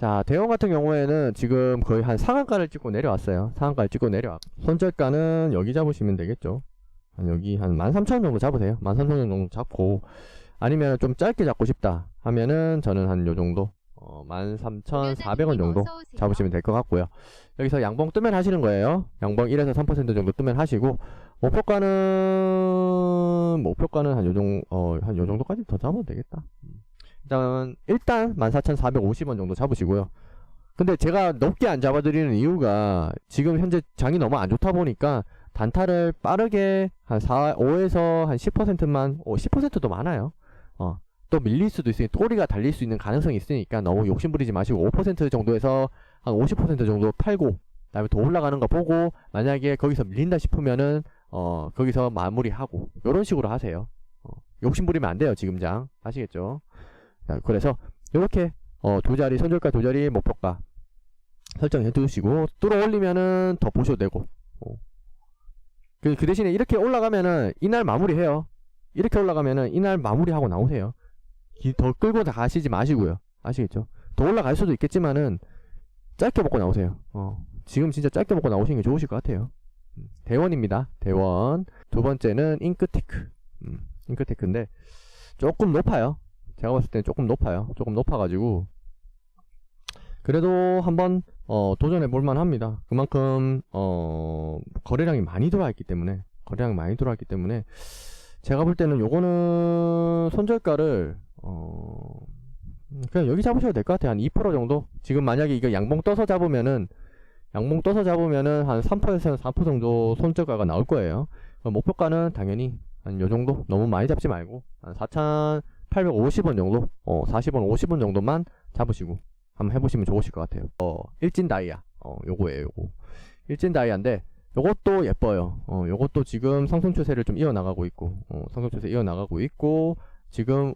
자, 대원 같은 경우에는 지금 거의 한 상한가를 찍고 내려왔어요. 상한가를 찍고 내려왔. 손절가는 여기 잡으시면 되겠죠. 한 여기 한 13,000원 정도 잡으세요. 13,000원 정도 잡고 아니면 좀 짧게 잡고 싶다 하면은 저는 한 요 정도 어, 13,400원 정도 잡으시면 될 것 같고요. 여기서 양봉 뜨면 하시는 거예요. 양봉 1에서 3% 정도 뜨면 하시고 목표가는 목표가는 한 요 정도 어, 한 요 정도까지 더 잡아도 되겠다. 음. 일단 일단 14,450원 정도 잡으시고요. 근데 제가 높게 안 잡아드리는 이유가 지금 현재 장이 너무 안 좋다 보니까 단타를 빠르게 한 4, 5에서 한 10%만, 어, 10%도 많아요. 어, 또 밀릴 수도 있으니 꼬리가 달릴 수 있는 가능성이 있으니까 너무 욕심 부리지 마시고 5% 정도에서 한 50% 정도 팔고 그다음에 더 올라가는 거 보고 만약에 거기서 밀린다 싶으면은 어 거기서 마무리하고 이런 식으로 하세요. 어, 욕심 부리면 안 돼요 지금 장 아시겠죠? 자, 그래서 이렇게 어, 두 자리 손절가 두 자리 목표가 설정해 두시고 뚫어 올리면은 더 보셔도 되고 어. 그, 그 대신에 이렇게 올라가면은 이날 마무리해요. 이렇게 올라가면은 이날 마무리하고 나오세요. 기- 더 끌고 다 가시지 마시고요. 아시겠죠? 더 올라갈 수도 있겠지만은 짧게 먹고 나오세요. 어. 지금 진짜 짧게 먹고 나오시는 게 좋으실 것 같아요. 음, 대원입니다. 대원. 두 번째는 잉크테크. 음, 잉크테크인데 조금 높아요. 제가 봤을 때는 조금 높아요. 조금 높아가지고 그래도 한번 어, 도전해 볼만 합니다. 그만큼 어, 거래량이 많이 들어와 있기 때문에 거래량이 많이 들어와 있기 때문에 제가 볼 때는 요거는 손절가를 어, 음, 그냥 여기 잡으셔도 될 것 같아요. 한 2% 정도. 지금 만약에 이거 양봉 떠서 잡으면은 양봉 떠서 잡으면은 한 3%에서 4% 정도 손절가가 나올 거예요. 목표가는 당연히 한 요 정도 너무 많이 잡지 말고 한 4,850원 정도, 어 40원, 50원 정도만 잡으시고 한번 해보시면 좋으실 것 같아요. 어 일진 다이아, 어 요거예요, 요거. 일진 다이아인데 요것도 예뻐요. 어 요것도 지금 상승 추세를 좀 이어나가고 있고, 어 상승 추세 이어나가고 있고 지금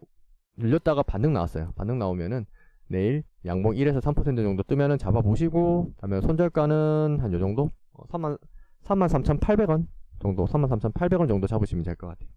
늘렸다가 반등 나왔어요. 반등 나오면은 내일 양봉 1에서 3% 정도 뜨면은 잡아보시고, 그다음에 손절가는 한 요 정도, 어, 3만 33,800원 정도, 33,800원 정도 잡으시면 될 것 같아요.